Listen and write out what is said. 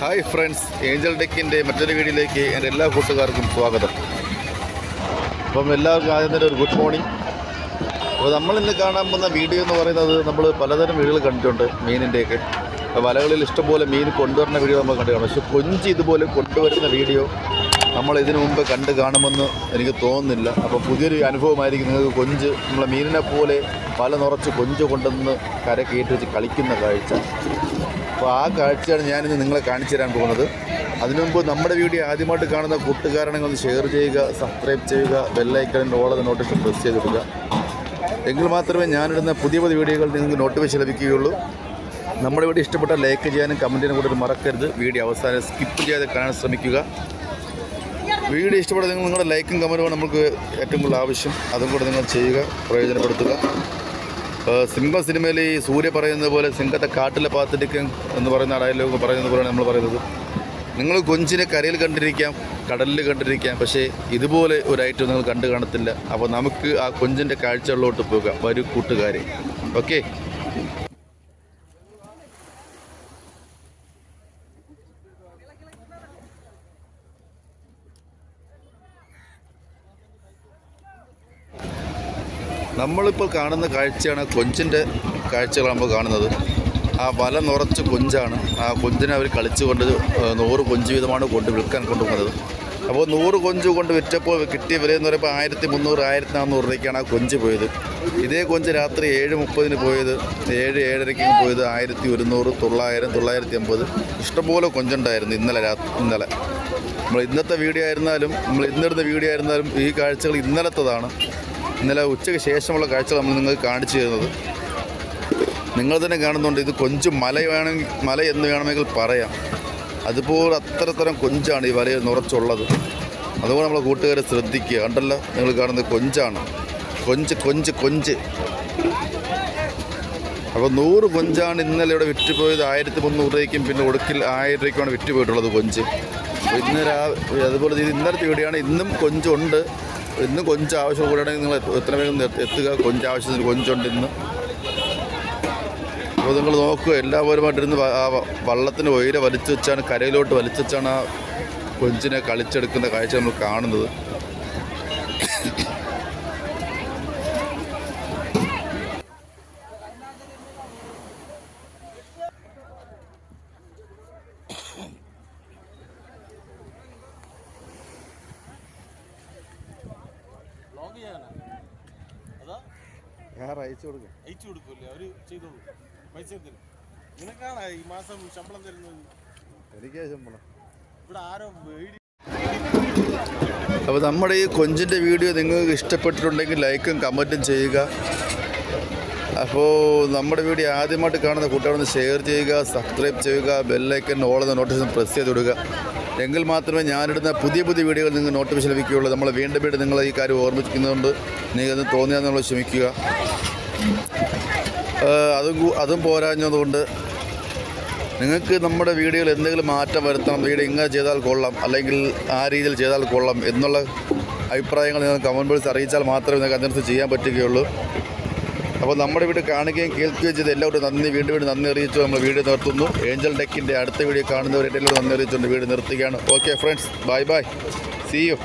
Hi friends Angel ഡെക്കിന്റെ മറ്റൊരു വീഡിയോയിലേക്ക് എന്റെ എല്ലാ കൂട്ടുകാർക്കും സ്വാഗതം. അപ്പം എല്ലാവർക്കും ആദ്യം തന്നെ ഒരു ഗുഡ് മോർണിംഗ്. അപ്പോൾ നമ്മൾ ഇന്ന് കാണാൻ പോകുന്ന വീഡിയോ എന്ന് പറയുന്നത് നമ്മൾ പലതരം വീടുകൾ കണ്ടിട്ടുണ്ട് മീനിന്റെയൊക്കെ. വലകളിൽ ഇഷ്ടംപോലെ മീൻ കൊണ്ടുവരുന്ന വീഡിയോ നമ്മൾ കണ്ടു കാണും പക്ഷേ കൊഞ്ച് ഇതുപോലെ കൊണ്ടുവരുന്ന വീഡിയോ നമ്മൾ ഇതിനു മുമ്പ് കണ്ട് കാണുമെന്ന് എനിക്ക് തോന്നുന്നില്ല. അപ്പോൾ പുതിയൊരു അനുഭവമായിരിക്കും നിങ്ങൾക്ക് കൊഞ്ച് നമ്മളെ മീനിനെ പോലെ പല നിറച്ച് കൊഞ്ച് കൊണ്ടുവന്ന് കര വെച്ച് കളിക്കുന്ന കാഴ്ച. അപ്പോൾ ആ കാഴ്ചയാണ് ഞാനിന്ന് നിങ്ങളെ കാണിച്ചു തരാൻ പോകുന്നത്. അതിനുമുമ്പ് നമ്മുടെ വീഡിയോ ആദ്യമായിട്ട് കാണുന്ന കൂട്ടുകാരനെ ഒന്ന് ഷെയർ ചെയ്യുക സബ്സ്ക്രൈബ് ചെയ്യുക ബെല്ലൈക്കണിന്റെ ഓളത് നോട്ടിഫിക്കേഷൻ പ്രസ് ചെയ്ത് കൊടുക്കുക എങ്കിൽ മാത്രമേ ഞാനിടുന്ന പുതിയ പുതിയ വീഡിയോകൾ നിങ്ങൾക്ക് നോട്ടിഫിക്കേഷൻ ലഭിക്കുകയുള്ളൂ. നമ്മുടെ വീഡിയോ ഇഷ്ടപ്പെട്ട ലൈക്ക് ചെയ്യാനും കമന്റ് ചെയ്യാനും കൂടി മറക്കരുത്. വീഡിയോ അവസാനം സ്കിപ്പ് ചെയ്യാതെ കാണാൻ ശ്രമിക്കുക. വീഡിയോ ഇഷ്ടപ്പെട്ട നിങ്ങൾ നിങ്ങളുടെ ലൈക്കും കമന്റുമാണ് നമുക്ക് ഏറ്റവും കൂടുതൽ ആവശ്യം. അതും കൂടെ നിങ്ങൾ ചെയ്യുക പ്രയോജനപ്പെടുത്തുക. സിംഹ സിനിമയിൽ ഈ സൂര്യ പറയുന്നത് പോലെ സിംഹത്തെ കാട്ടിലെ പാത്തിരിക്കും എന്ന് പറയുന്ന ഡയലോഗ് പറയുന്നത് പോലെയാണ് നമ്മൾ പറയുന്നത്. നിങ്ങൾ കൊഞ്ചിനെ കരയിൽ കണ്ടിരിക്കാം കടലിൽ കണ്ടിരിക്കാം പക്ഷേ ഇതുപോലെ ഒരു ഐറ്റം നിങ്ങൾ കണ്ടു കാണത്തില്ല. അപ്പോൾ നമുക്ക് ആ കൊഞ്ചിന്റെ കാഴ്ചകളിലോട്ട് പോകാം. വരൂ കൂട്ടുകാരെ. ഓക്കെ? നമ്മളിപ്പോൾ കാണുന്ന കാഴ്ചയാണ് കൊഞ്ചിന്റെ കാഴ്ചകളാണ് നമ്മൾ കാണുന്നത്. ആ വല നിറച്ച് കൊഞ്ചാണ്. ആ കൊഞ്ചിനെ അവർ കളിച്ചുകൊണ്ട് നൂറ് കൊഞ്ച് വീതമാണ് കൊണ്ട് വിൽക്കാൻ കൊണ്ടുപോകുന്നത് അപ്പോൾ നൂറ് കൊഞ്ച് കൊണ്ട് വിറ്റപ്പോൾ കിട്ടിയ വില എന്ന് പറയുമ്പോൾ ആയിരത്തി മുന്നൂറ് ആയിരത്തി നാനൂറ് രൂപയ്ക്കാണ് ആ കൊഞ്ച് പോയത്. ഇതേ കൊഞ്ച് രാത്രി ഏഴ് മുപ്പതിന് പോയത് ഏഴ് ഏഴരയ്ക്ക് പോയത് ആയിരത്തി ഒരുന്നൂറ് തൊള്ളായിരം തൊള്ളായിരത്തി അമ്പത് ഇഷ്ടംപോലെ കൊഞ്ചുണ്ടായിരുന്നു ഇന്നലെ രാത്രി ഇന്നലെ. നമ്മൾ ഇന്നത്തെ വീഡിയോ ആയിരുന്നാലും നമ്മൾ ഇന്നിടുന്ന വീഡിയോ ആയിരുന്നാലും ഈ കാഴ്ചകൾ ഇന്നലത്തതാണ്. ഇന്നലെ ഉച്ചയ്ക്ക് ശേഷമുള്ള കാഴ്ച നമ്മൾ നിങ്ങൾക്ക് കാണിച്ചു തരുന്നത്. നിങ്ങൾ തന്നെ കാണുന്നുണ്ട് ഇത് കൊഞ്ച് മല വേണമെങ്കിൽ മല എന്ന് വേണമെങ്കിൽ പറയാം. അതുപോലെ അത്രത്തരം കൊഞ്ചാണ് ഈ വലയിൽ നിറച്ചുള്ളത്. അതുപോലെ നമ്മളെ കൂട്ടുകാരെ ശ്രദ്ധിക്കുക. കണ്ടല്ലോ? നിങ്ങൾ കാണുന്നത് കൊഞ്ചാണ്. കൊഞ്ച് കൊഞ്ച് കൊഞ്ച്. അപ്പോൾ നൂറ് കൊഞ്ചാണ് ഇന്നലെ ഇവിടെ വിറ്റുപോയത്. ആയിരത്തി മുന്നൂറ് രൂപയ്ക്കും പിന്നെ ഒടുക്കിൽ ആയിരം രൂപയ്ക്കുമാണ് വിറ്റുപോയിട്ടുള്ളത് കൊഞ്ച്. ഇന്ന് രാ അതുപോലെ ഇന്നലത്തെ വീടിയാണ് ഇന്നും കൊഞ്ചുണ്ട്. ഇന്നും കൊഞ്ച് ആവശ്യം കൂടെയാണെങ്കിൽ നിങ്ങൾ എത്ര വേഗം എത്ത- എത്തുക? കൊഞ്ച് ആവശ്യത്തിന് കൊഞ്ചുണ്ട് ഇന്ന് അപ്പോൾ നിങ്ങൾ നോക്കുക എല്ലാവരുമായിട്ടിരുന്ന് ആ വള്ളത്തിന് ഉയരെ വലിച്ചു വെച്ചാണ് കരയിലോട്ട് വലിച്ചു വെച്ചാണ് ആ കൊഞ്ചിനെ കളിച്ചെടുക്കുന്ന കാഴ്ച നമ്മൾ കാണുന്നത്. ഞാൻ അയച്ചു കൊടുക്കും. അയച്ചു കൊടുക്കൂല്ലേ അവർ ചെയ്തോളൂ. പൈസ തരും നിനക്കാണ് ഈ മാസം ശമ്പളം തരുന്നത്? എനിക്ക് ശമ്പളം. ഇവിടെ ആരോ വീഡിയോ അപ്പോൾ നമ്മുടെ ഈ കൊഞ്ചിന്റെ വീഡിയോ നിങ്ങൾക്ക് ഇഷ്ടപ്പെട്ടിട്ടുണ്ടെങ്കിൽ ലൈക്കും കമന്റും ചെയ്യുക. അപ്പോൾ നമ്മുടെ വീഡിയോ ആദ്യമായിട്ട് കാണുന്ന കൂട്ടുകാരൊന്ന് ഷെയർ ചെയ്യുക സബ്സ്ക്രൈബ് ചെയ്യുക ബെല്ലൈക്കൻ ഓളെന്ന നോട്ടിഫിക്കേഷൻ പ്രസ് ചെയ്ത് വിടുക എങ്കിൽ മാത്രമേ ഞാനിടുന്ന പുതിയ പുതിയ വീഡിയോകൾ നിങ്ങൾക്ക് നോട്ടിഫിക്കേഷൻ ലഭിക്കുകയുള്ളൂ. നമ്മൾ വീണ്ടും വീണ്ടും നിങ്ങളെ ഈ കാര്യം ഓർമ്മിപ്പിക്കുന്നതുകൊണ്ട് നിങ്ങൾക്ക് തോന്നിയാൽ നമ്മൾ ശ്രമിക്കുക അതും അതും പോരാഞ്ഞതുകൊണ്ട് നിങ്ങൾക്ക് നമ്മുടെ വീഡിയോയിൽ എന്തെങ്കിലും മാറ്റം വരുത്തണം വീഡിയോ ഇങ്ങനെ ചെയ്താൽ കൊള്ളാം അല്ലെങ്കിൽ ആ രീതിയിൽ ചെയ്താൽ കൊള്ളാം എന്നുള്ള അഭിപ്രായങ്ങൾ നിങ്ങൾ കമന്റ് ബോക്സിൽ അറിയിച്ചാൽ മാത്രമേ നിങ്ങൾക്ക് അതനുസരിച്ച് ചെയ്യാൻ പറ്റുകയുള്ളൂ. അപ്പോൾ നമ്മുടെ വീട് കാണുകയും കേൾക്കുകയും ചെയ്ത് എല്ലാവരും നന്ദി. വീണ്ടും വീണ്ടും നന്ദി അറിയിച്ചു. നമ്മൾ വീട് നിർത്തുന്നു ഏഞ്ചൽ ഡെക്കിന്റെ അടുത്ത വീഡിയോ കാണുന്നവരെ എല്ലാവരും നന്ദി അറിയിച്ചുകൊണ്ട് വീട് നിർത്തുകയാണ്. Okay friends bye bye see you